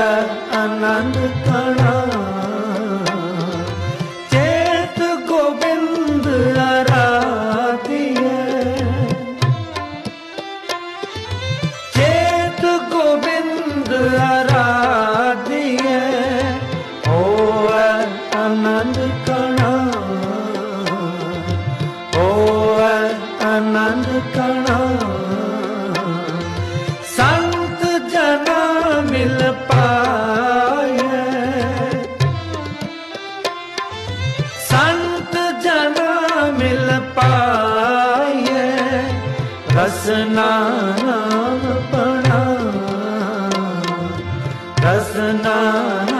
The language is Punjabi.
ਆਨੰਦ ਕਣਾ ਚੇਤ ਗੋਬਿੰਦ ਆਰਾਧਿਐ। ਚੇਤ ਗੋਬਿੰਦ ਆਰਾਧਿਐ। ਹੋਐ ਆਨੰਦ ਕਣਾ ਹੋਐ ਆਨੰਦ ਕਣਾ ਰਸਨਾ ਪਣਾ ਰਸਨਾ